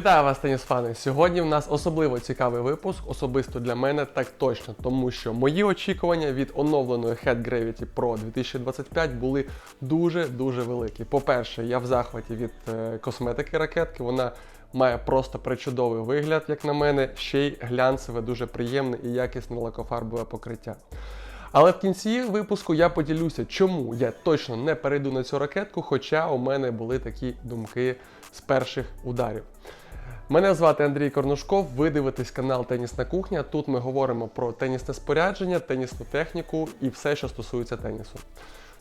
Вітаю вас, тенісфани! Сьогодні в нас особливо цікавий випуск, особисто для мене так точно, тому що мої очікування від оновленої Head Gravity Pro 2025 були дуже-дуже великі. По-перше, я в захваті від е, косметики ракетки. Вона має просто причудовий вигляд, як на мене, ще й глянцеве, дуже приємне і якісне лакофарбове покриття. Але в кінці випуску я поділюся, чому я точно не перейду на цю ракетку, хоча у мене були такі думки з перших ударів. Мене звати Андрій Корнушков. Ви дивитесь канал Тенісна кухня. Тут ми говоримо про тенісне спорядження, тенісну техніку і все, що стосується тенісу.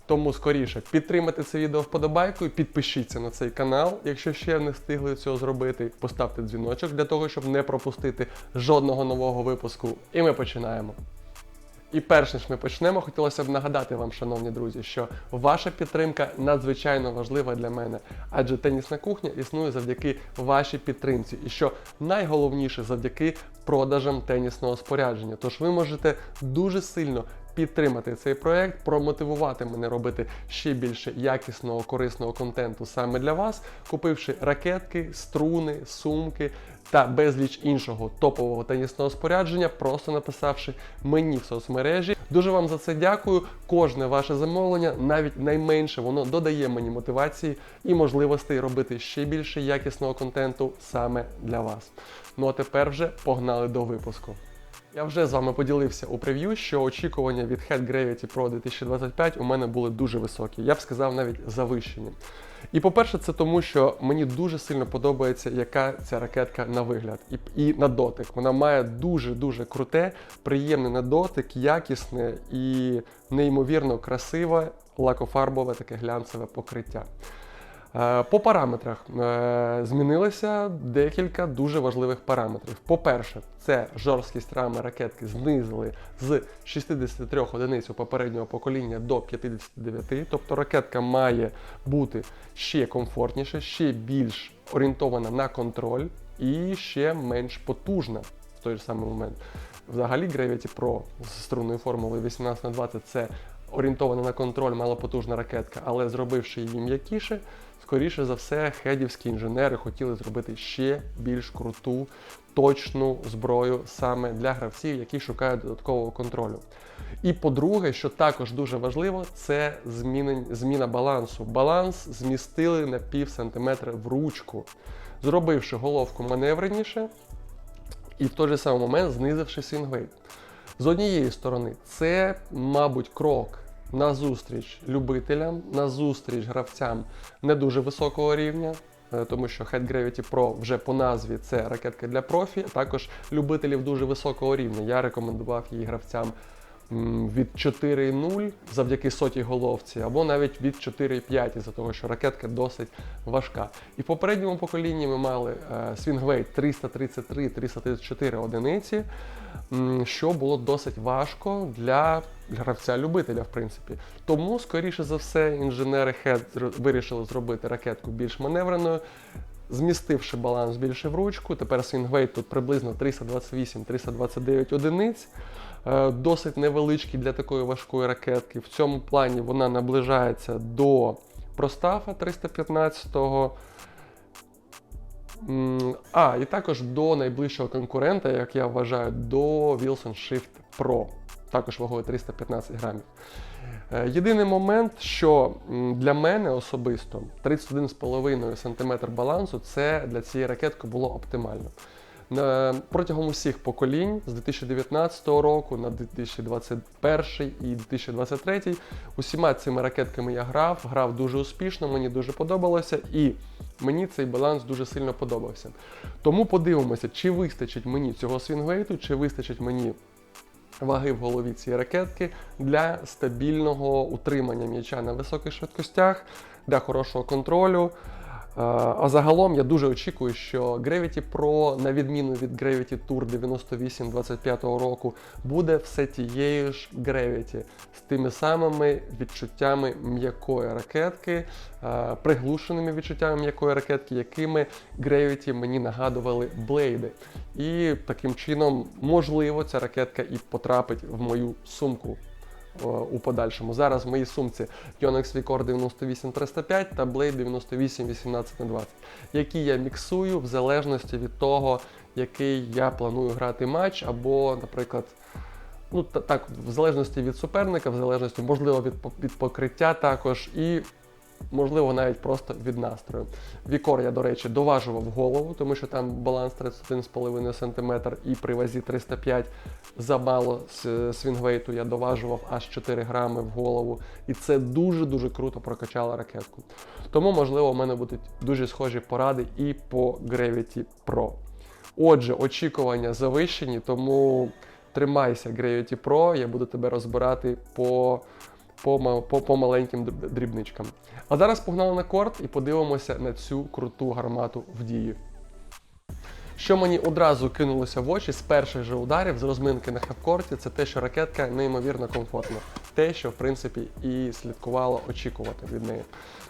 Тому скоріше підтримайте це відео вподобайкою, підпишіться на цей канал, якщо ще не встигли цього зробити. Поставте дзвіночок для того, щоб не пропустити жодного нового випуску. І ми починаємо. І перш ніж ми почнемо, хотілося б нагадати вам, шановні друзі, що ваша підтримка надзвичайно важлива для мене, адже тенісна кухня існує завдяки вашій підтримці, і що найголовніше завдяки продажам тенісного спорядження. Тож ви можете дуже сильно підтримати цей проект, промотивувати мене робити ще більше якісного, корисного контенту саме для вас, купивши ракетки, струни, сумки та безліч іншого топового тенісного спорядження, просто написавши мені в соцмережі. Дуже вам за це дякую. Кожне ваше замовлення, навіть найменше, воно додає мені мотивації і можливостей робити ще більше якісного контенту саме для вас. Ну а тепер вже погнали до випуску. Я вже з вами поділився у прев'ю, що очікування від Head Gravity Pro 2025 у мене були дуже високі. Я б сказав навіть завищені. І по-перше, це тому, що мені дуже сильно подобається, яка ця ракетка на вигляд і, і на дотик. Вона має дуже-дуже круте, приємне на дотик, якісне і неймовірно красиве лакофарбове таке глянцеве покриття. Е, По параметрах е, змінилося декілька дуже важливих параметрів. По-перше, це жорсткість рами ракетки знизили з 63 одиниць у попереднього покоління до 59. Тобто ракетка має бути ще комфортніше, ще більш орієнтована на контроль і ще менш потужна в той же самий момент. Взагалі Gravity Pro з струнною формулою 18 на 20 це орієнтована на контроль малопотужна ракетка, але зробивши її м'якіше, скоріше за все, хедівські інженери хотіли зробити ще більш круту, точну зброю саме для гравців, які шукають додаткового контролю. І по-друге, що також дуже важливо, це зміна балансу. Баланс змістили на пів сантиметра в ручку, зробивши головку маневреніше і в той же самий момент знизивши свінгвейт. З однієї сторони, це, мабуть, крок на зустріч любителям, на зустріч гравцям не дуже високого рівня, е, тому що Head Gravity Pro вже по назві це ракетка для профі, а також любителів дуже високого рівня. Я рекомендував її гравцям від 4,0 завдяки сотій головці, або навіть від 4,5, за того, що ракетка досить важка. І в попередньому поколінні ми мали е, свінгвейт 333-334 одиниці, що було досить важко для гравця-любителя, в принципі. Тому, скоріше за все, інженери Head вирішили зробити ракетку більш маневреною, змістивши баланс більше в ручку. Тепер свінгвейт тут приблизно 328-329 одиниць. Е, Досить невеличкий для такої важкої ракетки. В цьому плані вона наближається до Простафа 315-го. А, і також до найближчого конкурента, як я вважаю, до Wilson Shift Pro, також вагою 315 грамів. Е, Єдиний момент, що для мене особисто 31,5 см балансу це для цієї ракетки було оптимально. На- Протягом усіх поколінь з 2019 року на 2021 і 2023 усіма цими ракетками я грав, грав дуже успішно, мені дуже подобалося, і мені цей баланс дуже сильно подобався. Тому подивимося, чи вистачить мені цього свінгвейту, чи вистачить мені ваги в голові цієї ракетки для стабільного утримання м'яча на високих швидкостях, для хорошого контролю. Е, А загалом я дуже очікую, що Gravity Pro, на відміну від Gravity Tour 98 25 року, буде все тією ж Gravity з тими самими відчуттями м'якої ракетки, е, приглушеними відчуттями м'якої ракетки, якими Gravity мені нагадували блейди. І таким чином, можливо, ця ракетка і потрапить в мою сумку у подальшому. Зараз в моїй сумці Yonex Vicor 98305 та Blade 9818 на 20 які я міксую в залежності від того, який я планую грати матч, або, наприклад, ну так, в залежності від суперника, в залежності, можливо, від, від покриття також, і можливо навіть просто від настрою. Вікор я, до речі, доважував голову, тому що там баланс 31,5 см і при вазі 305 замало с- свінгвейту я доважував аж 4 грами в голову. І це дуже-дуже круто прокачало ракетку. Тому, можливо, у мене будуть дуже схожі поради і по Gravity Pro. Отже, очікування завищені, тому тримайся Gravity Pro, я буду тебе розбирати по, по, по, по маленьким дрібничкам. А зараз погнали на корт і подивимося на цю круту гармату в дії. Що мені одразу кинулося в очі з перших же ударів з розминки на хавкорті, це те, що ракетка неймовірно комфортна. Те, що в принципі і слідкувало очікувати від неї.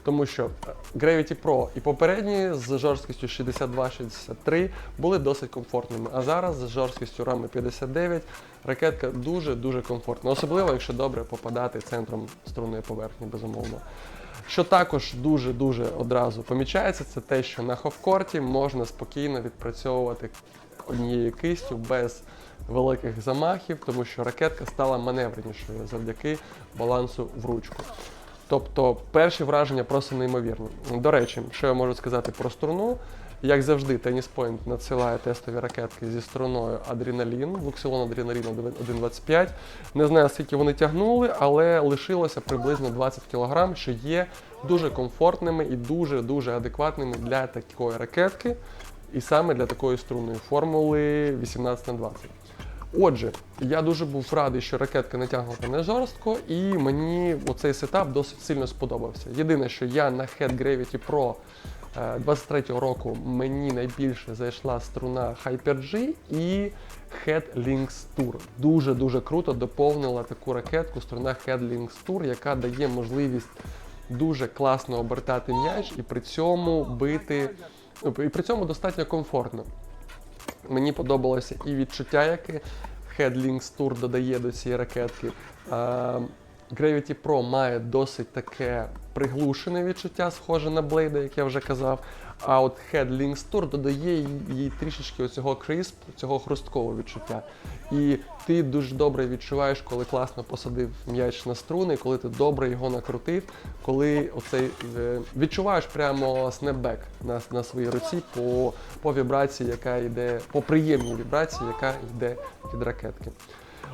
Тому що е, Gravity Pro і попередні з жорсткістю 62-63 були досить комфортними. А зараз з жорсткістю рами 59 ракетка дуже-дуже комфортна. Особливо, якщо добре попадати центром струнної поверхні, безумовно. Що також дуже-дуже одразу помічається, це те, що на ховкорті можна спокійно відпрацьовувати однією кистю без великих замахів, тому що ракетка стала маневренішою завдяки балансу в ручку. Тобто перші враження просто неймовірні. До речі, що я можу сказати про струну? Як завжди, Tennis Point надсилає тестові ракетки зі струною адреналін, Luxilon адреналін 1.25. Не знаю, скільки вони тягнули, але лишилося приблизно 20 кг, що є дуже комфортними і дуже-дуже адекватними для такої ракетки, і саме для такої струнної формули 18 на 20. Отже, я дуже був радий, що ракетка натягнута не жорстко, і мені оцей сетап досить сильно сподобався. Єдине, що я на Head Gravity Pro е, 23-го року мені найбільше зайшла струна Hyper-G і Head Lynx Tour. Дуже-дуже круто доповнила таку ракетку струна Head Lynx Tour, яка дає можливість дуже класно обертати м'яч і при цьому бити, ну, і при цьому достатньо комфортно. Мені подобалося і відчуття, яке Headlings Tour додає до цієї ракетки. Gravity Pro має досить таке приглушене відчуття, схоже на Blade, як я вже казав. А от Headlings Tour додає їй- їй трішечки оцього крисп, цього хрусткового відчуття. І ти дуже добре відчуваєш, коли класно посадив м'яч на струни, коли ти добре його накрутив, коли оцей е, відчуваєш прямо снепбек на, на своїй руці по, по вібрації, яка йде, по приємній вібрації, яка йде від ракетки.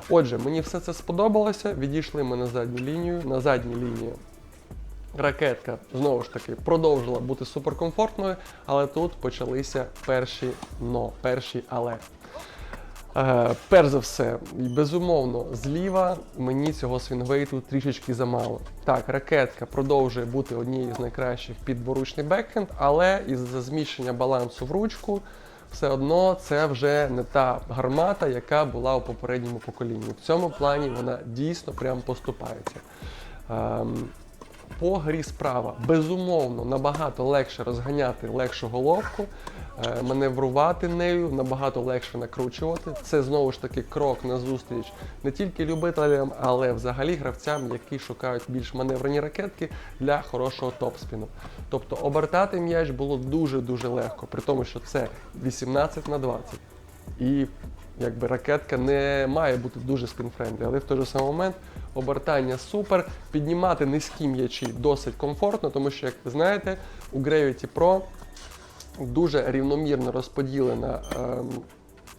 Отже, мені все це сподобалося. Відійшли ми на задню лінію. На задній лінії ракетка знову ж таки продовжила бути суперкомфортною, але тут почалися перші но, перші але. Е, перш за все, безумовно, зліва мені цього свінгвейту трішечки замало. Так, ракетка продовжує бути однією з найкращих під дворучний бекхенд, але із-за зміщення балансу в ручку, все одно це вже не та гармата, яка була у попередньому поколінні. В цьому плані вона дійсно прям поступається. Ем, по грі справа безумовно набагато легше розганяти легшу головку, е, маневрувати нею, набагато легше накручувати. Це знову ж таки крок на зустріч не тільки любителям, але взагалі гравцям, які шукають більш маневрені ракетки для хорошого топспіну. Тобто обертати м'яч було дуже-дуже легко, при тому, що це 18 на 20. І якби ракетка не має бути дуже спінфрендлі, але в той же самий момент обертання супер, піднімати низькі м'ячі досить комфортно, тому що, як ви знаєте, у Gravity Pro дуже рівномірно розподілена, Е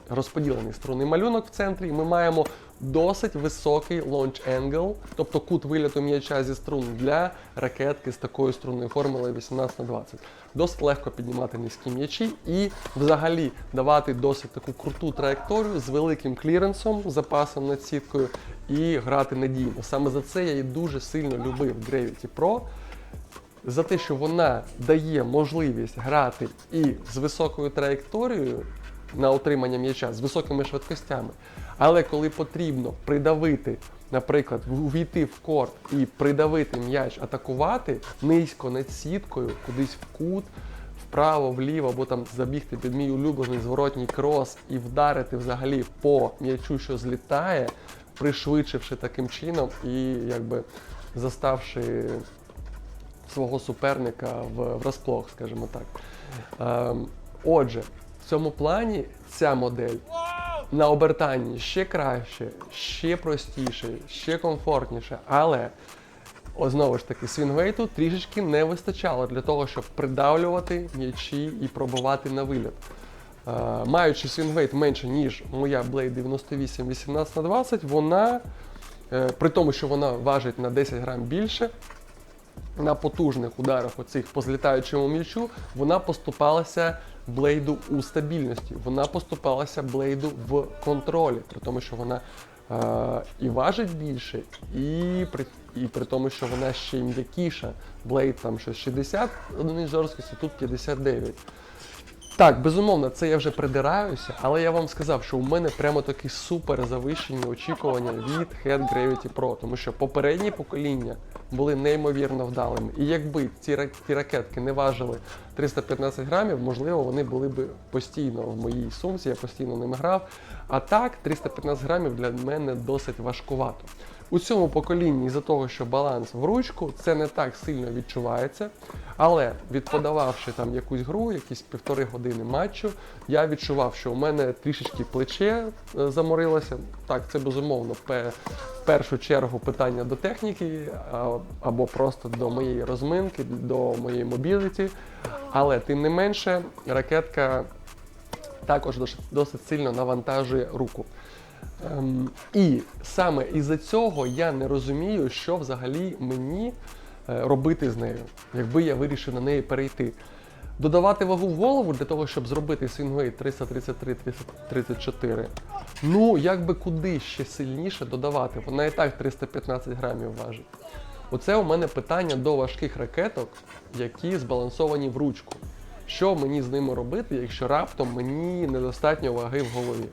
розподілений струнний малюнок в центрі, і ми маємо досить високий launch angle, тобто кут виліту м'яча зі струн для ракетки з такою струнною формулою 18 на 20. Досить легко піднімати низькі м'ячі і взагалі давати досить таку круту траєкторію з великим кліренсом, запасом над сіткою і грати надійно. Саме за це я і дуже сильно любив Gravity Pro за те, що вона дає можливість грати і з високою траєкторією на отримання м'яча, з високими швидкостями. Але коли потрібно придавити, наприклад, увійти в корт і придавити м'яч, атакувати низько над сіткою, кудись в кут, вправо, вліво, або там забігти під мій улюблений зворотній крос і вдарити взагалі по м'ячу, що злітає. пришвидшивши таким чином і якби заставши свого суперника в врасплох, скажімо так. Ем, отже, в цьому плані ця модель на обертанні ще краще, ще простіше, ще комфортніше, але знову ж таки, свінгвейту трішечки не вистачало для того, щоб придавлювати м'ячі і пробувати на виліт. Е, маючи свінгвейт менше, ніж моя Blade 98 18 на 20, вона, е, при тому, що вона важить на 10 грам більше, на потужних ударах оцих по злітаючому м'ячу, вона поступалася блейду у стабільності, вона поступалася блейду в контролі, при тому, що вона е, і важить більше, і при, і при тому, що вона ще й м'якіша. Блейд там щось 60 одиниць жорсткості, тут 59. Так, безумовно, це я вже придираюся, але я вам сказав, що у мене прямо такі супер завищені очікування від Head Gravity Pro, тому що попередні покоління були неймовірно вдалими. І якби ці, ракетки не важили 315 грамів, можливо, вони були б постійно в моїй сумці, я постійно ними грав. А так, 315 грамів для мене досить важкувато. У цьому поколінні, із-за того, що баланс в ручку, це не так сильно відчувається. Але відподававши там якусь гру, якісь півтори години матчу, я відчував, що у мене трішечки плече е, заморилося. Так, це безумовно в першу чергу питання до техніки або просто до моєї розминки, до моєї мобіліті. Але тим не менше, ракетка також досить, сильно навантажує руку. Ем, і саме із-за цього я не розумію, що взагалі мені е, робити з нею, якби я вирішив на неї перейти. Додавати вагу в голову для того, щоб зробити свінгвейт 333-334. Ну, як би куди ще сильніше додавати. Вона і так 315 грамів важить. Оце у мене питання до важких ракеток, які збалансовані в ручку. Що мені з ними робити, якщо раптом мені недостатньо ваги в голові?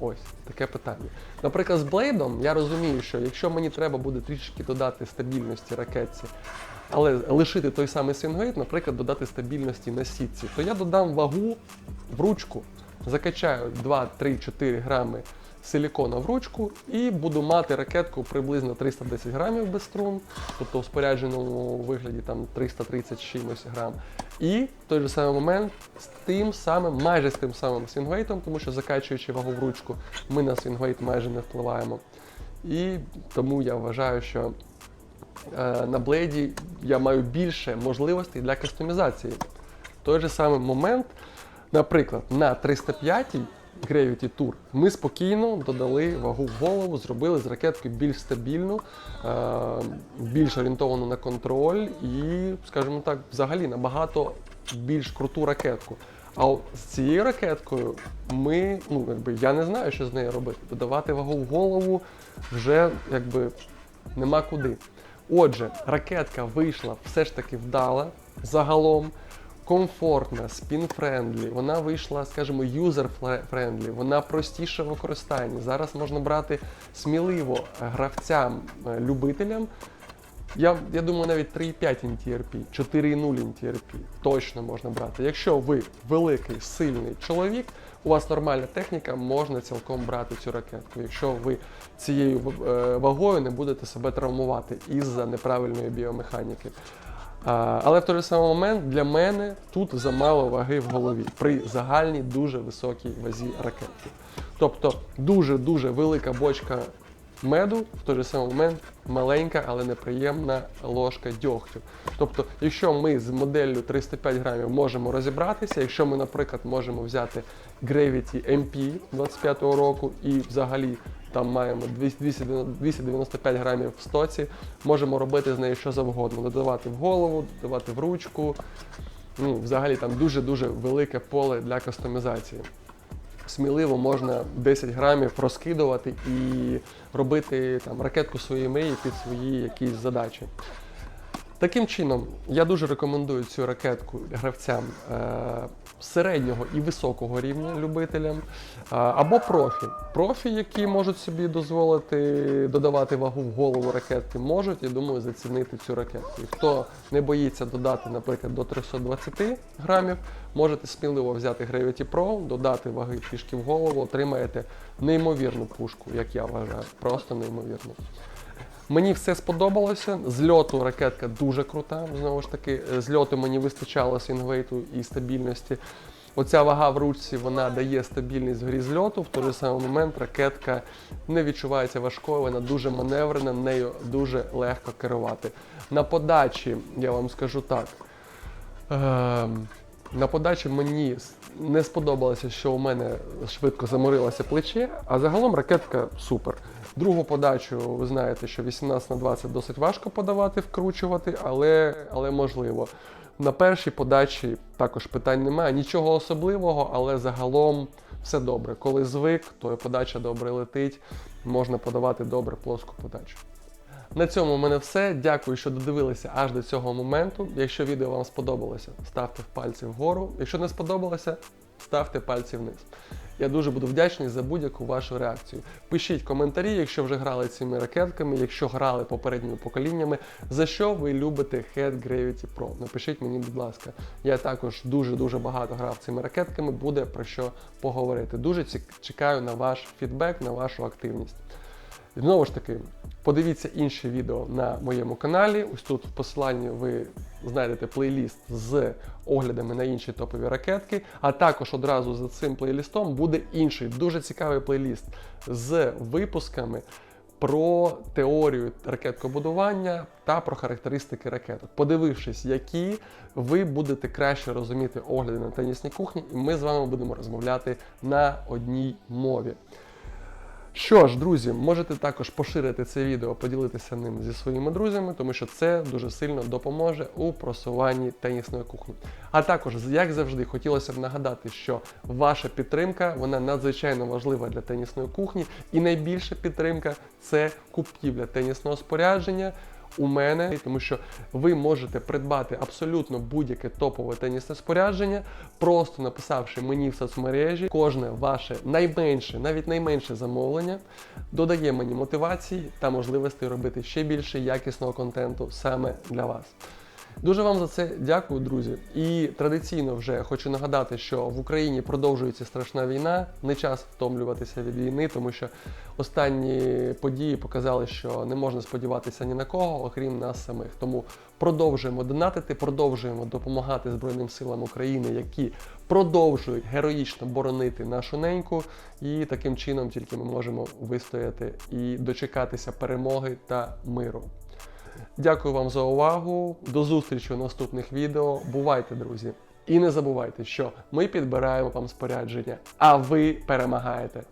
Ось таке питання. Наприклад, з блейдом я розумію, що якщо мені треба буде трішки додати стабільності ракетці, але лишити той самий свінгвейт, наприклад, додати стабільності на сітці, то я додам вагу в ручку, закачаю 2, 3, 4 грами силікона в ручку і буду мати ракетку приблизно 310 грамів без струн, тобто в спорядженому вигляді там 330 чимось грам. І в той же самий момент з тим самим, майже з тим самим свінгвейтом, тому що закачуючи вагу в ручку, ми на свінгвейт майже не впливаємо. І тому я вважаю, що е, на блейді я маю більше можливостей для кастомізації. В той же самий момент, наприклад, на 305 Gravity Tour ми спокійно додали вагу в голову, зробили з ракетки більш стабільну, е, більш орієнтовану на контроль і, скажімо так, взагалі набагато більш круту ракетку. А з цією ракеткою ми, ну якби я не знаю, що з нею робити. Додавати вагу в голову вже якби нема куди. Отже, ракетка вийшла все ж таки вдала загалом. Комфортна, спін-френдлі, вона вийшла, скажімо, юзер-френдлі, вона простіша в використанні. Зараз можна брати сміливо гравцям, е, любителям. Я, я думаю, навіть 3,5 NTRP, 4,0 NTRP точно можна брати. Якщо ви великий, сильний чоловік, у вас нормальна техніка, можна цілком брати цю ракетку. Якщо ви цією е, вагою не будете себе травмувати із-за неправильної біомеханіки. Але в той же самий момент для мене тут замало ваги в голові при загальній дуже високій вазі ракетки. Тобто дуже-дуже велика бочка меду, в той же самий момент маленька, але неприємна ложка дьогтю. Тобто, якщо ми з моделлю 305 грамів можемо розібратися, якщо ми, наприклад, можемо взяти Gravity MP 25-го року і взагалі там маємо 295 грамів в стоці, можемо робити з нею що завгодно, додавати в голову, додавати в ручку. Ну, взагалі там дуже-дуже велике поле для кастомізації. Сміливо можна 10 грамів розкидувати і робити там ракетку своєї мрії під свої якісь задачі. Таким чином, я дуже рекомендую цю ракетку гравцям е, середнього і високого рівня любителям, е, або профі. Профі, які можуть собі дозволити додавати вагу в голову ракетки, можуть, я думаю, зацінити цю ракетку. І хто не боїться додати, наприклад, до 320 грамів, можете сміливо взяти Gravity Pro, додати ваги трішки в голову, отримаєте неймовірну пушку, як я вважаю, просто неймовірну. Мені все сподобалося. З льоту ракетка дуже крута. Знову ж таки, з льоту мені вистачало свінгвейту і стабільності. Оця вага в ручці вона дає стабільність в грі з льоту. В той же самий момент ракетка не відчувається важкою, вона дуже маневрена, нею дуже легко керувати. На подачі, я вам скажу так. Ем, на подачі мені не сподобалося, що у мене швидко заморилося плече, а загалом ракетка супер. Другу подачу, ви знаєте, що 18 на 20 досить важко подавати, вкручувати, але, але можливо. На першій подачі також питань немає, нічого особливого, але загалом все добре. Коли звик, то подача добре летить, можна подавати добре плоску подачу. На цьому в мене все. Дякую, що додивилися аж до цього моменту. Якщо відео вам сподобалося, ставте пальці вгору. Якщо не сподобалося, ставте пальці вниз. Я дуже буду вдячний за будь-яку вашу реакцію. Пишіть коментарі, якщо вже грали цими ракетками, якщо грали попередніми поколіннями, за що ви любите Head Gravity Pro. Напишіть мені, будь ласка. Я також дуже-дуже багато грав цими ракетками, буде про що поговорити. Дуже чекаю на ваш фідбек, на вашу активність. І Знову ж таки, подивіться інші відео на моєму каналі. Ось тут в посиланні ви знайдете плейліст з оглядами на інші топові ракетки. А також одразу за цим плейлістом буде інший дуже цікавий плейліст з випусками про теорію ракеткобудування та про характеристики ракеток. Подивившись, які ви будете краще розуміти огляди на тенісній кухні, і ми з вами будемо розмовляти на одній мові. Що ж, друзі, можете також поширити це відео, поділитися ним зі своїми друзями, тому що це дуже сильно допоможе у просуванні тенісної кухні. А також, як завжди, хотілося б нагадати, що ваша підтримка вона надзвичайно важлива для тенісної кухні, і найбільша підтримка це купівля тенісного спорядження. У мене, тому що ви можете придбати абсолютно будь-яке топове тенісне спорядження, просто написавши мені в соцмережі, кожне ваше найменше, навіть найменше замовлення додає мені мотивації та можливості робити ще більше якісного контенту саме для вас. Дуже вам за це дякую, друзі. І традиційно вже хочу нагадати, що в Україні продовжується страшна війна. Не час втомлюватися від війни, тому що останні події показали, що не можна сподіватися ні на кого, окрім нас самих. Тому продовжуємо донатити, продовжуємо допомагати Збройним силам України, які продовжують героїчно боронити нашу неньку. І таким чином тільки ми можемо вистояти і дочекатися перемоги та миру. Дякую вам за увагу. До зустрічі у наступних відео. Бувайте, друзі! І не забувайте, що ми підбираємо вам спорядження, а ви перемагаєте.